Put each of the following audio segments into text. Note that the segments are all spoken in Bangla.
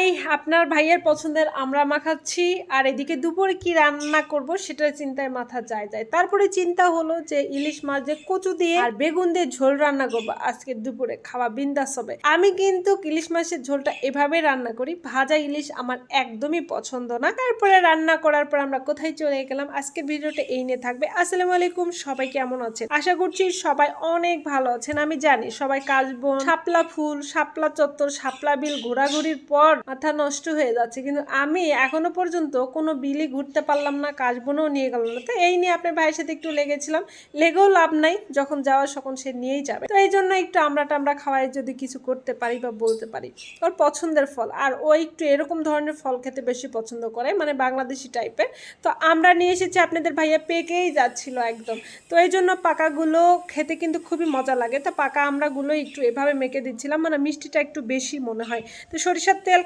হাই আপনার ভাইয়ের পছন্দের আমরা মাখাচ্ছি আর এদিকে দুপুরে কি রান্না করব সেটা চিন্তায় মাথা যায় যায়। তারপরে চিন্তা হলো যে ইলিশ মাছ যে কচু দিয়ে আর বেগুন দিয়ে ঝোল রান্না করব আজকে দুপুরে, খাওয়া বিন্দাস হবে। আমি কিন্তু ইলিশ মাছের ঝোলটা এভাবে রান্না করি, ভাজা ইলিশ আমার একদমই পছন্দ না। তারপরে রান্না করার পর আমরা কোথায় চলে গেলাম, আজকের ভিডিওটা এই নিয়ে থাকবে। আসসালামু আলাইকুম, সবাই কেমন আছেন? আশা করছি সবাই অনেক ভালো আছেন। আমি জানি সবাই কাশবন, শাপলা ফুল, শাপলা চত্বর, শাপলা বিল, ঘোরাঘুরির পর মাথা নষ্ট হয়ে যাচ্ছে। কিন্তু আমি এখনও পর্যন্ত কোনো বিলি ঘুরতে পারলাম না, কাশবনও নিয়ে গেল না। তো এই নিয়ে আপনার ভাইয়ের সাথে একটু লেগেছিলাম। লেগেও লাভ নাই, যখন যাওয়ার তখন সে নিয়েই যাবে। তো এই জন্য একটু আমরা টামরা খাওয়াই যদি কিছু করতে পারি বা বলতে পারি, ওর পছন্দের ফল। আর ও একটু এরকম ধরনের ফল খেতে বেশি পছন্দ করে মানে বাংলাদেশি টাইপের। তো আমরা নিয়ে এসেছি আপনাদের ভাইয়া পেকেই যাচ্ছিল একদম। তো এই জন্য পাকাগুলো খেতে কিন্তু খুবই মজা লাগে। তো পাকা আমরাগুলো একটু এভাবে মেখে দিচ্ছিলাম মানে মিষ্টিটা একটু বেশি মনে হয়। তো সরিষার তেল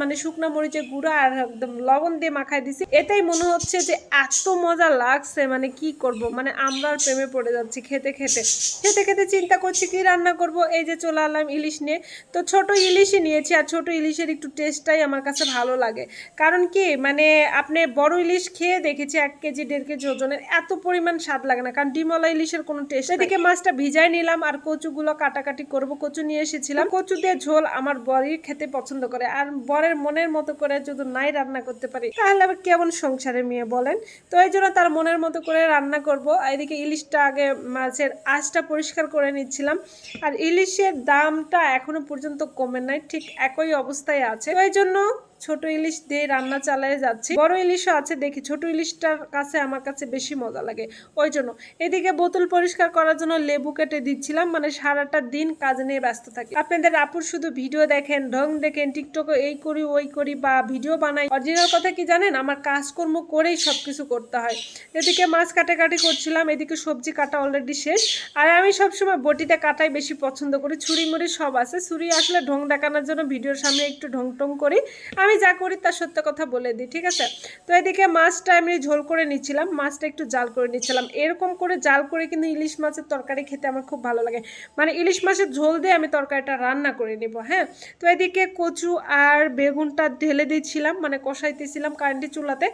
মানে শুকনো মরিচের গুঁড়ো আর একদম লবণ দিয়ে মাখায় দিছি। এটাই মনে হচ্ছে যে এত মজা লাগছে মানে কি করব? মানে আমরা প্রেমে পড়ে যাচ্ছি খেতে খেতে। খেতে খেতে চিন্তা করছি কি রান্না করব? এই যে চলে আলাম ইলিশ নিয়ে। তো ছোট ইলিশই নিয়েছি আর ছোট ইলিশের একটু টেস্টটাই আমার কাছে ভালো লাগে। কারণ কি মানে আপনি বড় ইলিশ খেয়ে দেখেছি এক কেজি, দেড় কেজি ওজনের। এত পরিমাণ স্বাদ লাগে না, কারণ ডিমলা ইলিশের কোনো টেস্ট এদিকে মাছটা ভিজাই নিলাম আর কচুগুলো কাটাকাটি করব। কচু নিয়ে এসেছিলাম। কচু দিয়ে ঝোল আমার বড়ি খেতে পছন্দ করে। আর বরের মনের মতো করে যদি নাই রান্না করতে পারি, তাহলে আবার কেমন সংসারে মেয়ে বলেন? তো এই জন্য তার মনের মতো করে রান্না করব। এদিকে ইলিশটা আগে মাছের আঁচটা পরিষ্কার করে নিচ্ছিলাম। আর ইলিশের দামটা এখনও পর্যন্ত কমে নাই, ঠিক একই অবস্থায় আছে। ওই জন্য ছোট ইলিশ দিয়ে রান্না চালিয়ে যাচ্ছি। বড় ইলিশও আছে দেখি, ছোট ইলিশটার কাছে আমার কাছে বেশি মজা লাগে। ওই জন্য এদিকে বোতল পরিষ্কার করার জন্য লেবু কেটে দিচ্ছিলাম মানে সারাটা দিন কাজ নিয়ে ব্যস্ত থাকি। আপনাদের আপুর শুধু ভিডিও দেখেন, ঢং দেখেন, টিকটকে এই করি, ওই করি বা ভিডিও বানাই। অরিজিনাল কথা কি জানেন? আমার কাজকর্ম করেই সব কিছু করতে হয়। এদিকে মাছ কাটাকাটি করছিলাম, এদিকে সবজি কাটা অলরেডি শেষ। আর আমি সবসময় বটিতে কাটাই বেশি পছন্দ করি, ছুরি মুড়ি সব আছে। ছুরি আসলে ঢং দেখানোর জন্য ভিডিওর সামনে একটু ঢং টং করি। আমি যা করি তার সত্য কথা বলে দিই, ঠিক আছে? তো এদিকে মাছটা আমি ঝোল করে নিচ্ছিলাম, মাছটা একটু জাল করে নিচ্ছিলাম। এরকম করে জাল করে কিন্তু ইলিশ মাছের তরকারি খেতে আমার খুব ভালো লাগে। মানে ইলিশ মাছের ঝোল দিয়ে আমি তরকারিটা রান্না করে নিব হ্যাঁ? তো এদিকে কচু আর বেগুনটা ঢেলে দিচ্ছিলাম মানে কষাইতেছিলাম কারেন্টের চুলাতে।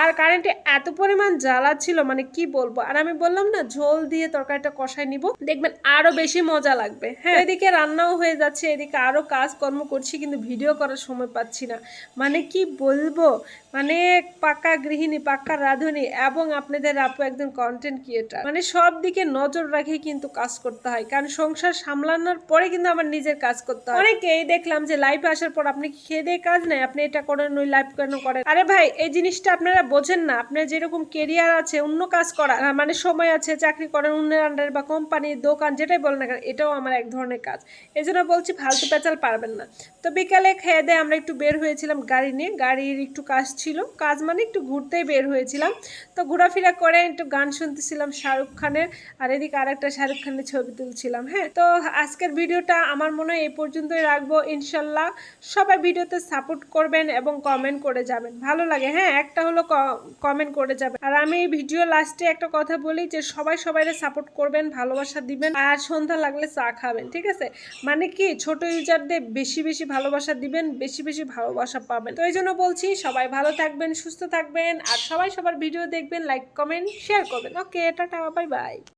আর কারেন্টে এত পরিমাণ জ্বালা ছিল মানে কি বলব? আর আমি বললাম না, ঝোল দিয়ে তরকারিটা কষাই নিব, দেখবেন আরও বেশি মজা লাগবে হ্যাঁ? এদিকে রান্নাও হয়ে যাচ্ছে, এদিকে আরও কাজকর্ম করছি, কিন্তু ভিডিও করার সময় পাচ্ছি না। মানে কি বলব? মানে পাক্কা গৃহিণী পাক্কা রাঁধুনি এবং আপনাদের আপু একজন কন্টেন্ট ক্রিয়েটার মানে সব দিকে নজর রাখে কিন্তু কাজ করতে হয়। কারণ সংসার সামলানোর পরে কিন্তু আমার নিজের কাজ করতে হয়। অনেকেই দেখলাম যে লাইফে আসার পর আপনি খেয়ে দিয়ে কাজ নেই? আপনি এটা করেন, ওই লাইফ কেন করেন? আরে ভাই, এই জিনিসটা আপনারা বোঝেন না। আপনার যেরকম কেরিয়ার আছে, অন্য কাজ করা মানে সময় আছে, চাকরি করেন অন্যের আন্ডারে বা কোম্পানি দোকান, যেটাই বলেন না কেন, এটাও আমার এক ধরনের কাজ। এই বলছি, ফালতু পেঁচাল পারবেন না। তো বিকালে খেয়ে দিয়ে আমরা একটু বের হয়েছিলাম। গাড়ি নিয়ে, গাড়ির একটু কাজ ছিল। কাজ মানে একটু ঘুরতেই বের হয়েছিলাম। তো ঘোরাফেরা করে একটু গান শুনতেছিলাম শাহরুখ খানের, আর এদিকে আরেকটা শাহরুখ খানের ছবি তুলছিলাম হ্যাঁ? তো আজকের ভিডিওটা আমার মনে হয় এই পর্যন্তই রাখব, ইনশাল্লাহ। সবাই ভিডিওতে সাপোর্ট করবেন এবং কমেন্ট করে যাবেন। ভালো লাগে হ্যাঁ? একটা হলো কমেন্ট করে যাবেন। আর আমি এই ভিডিও লাস্টে একটা কথা বলি যে সবাই সবাইকে সাপোর্ট করবেন, ভালোবাসা দিবেন, আর সন্ধ্যা লাগলে চা খাবেন, ঠিক আছে? মানে কি ছোট ইউজারদের বেশি বেশি ভালোবাসা দিবেন, বেশি বেশি ভালোবাসা পাবেন। তো এই জন্য বলছি, সবাই ভালো থাকবেন, সুস্থ থাকবেন, আর সবাই সবার ভিডিও দেখবেন লাইক কমেন্ট শেয়ার করবেন। ওকে টাটা বাই বাই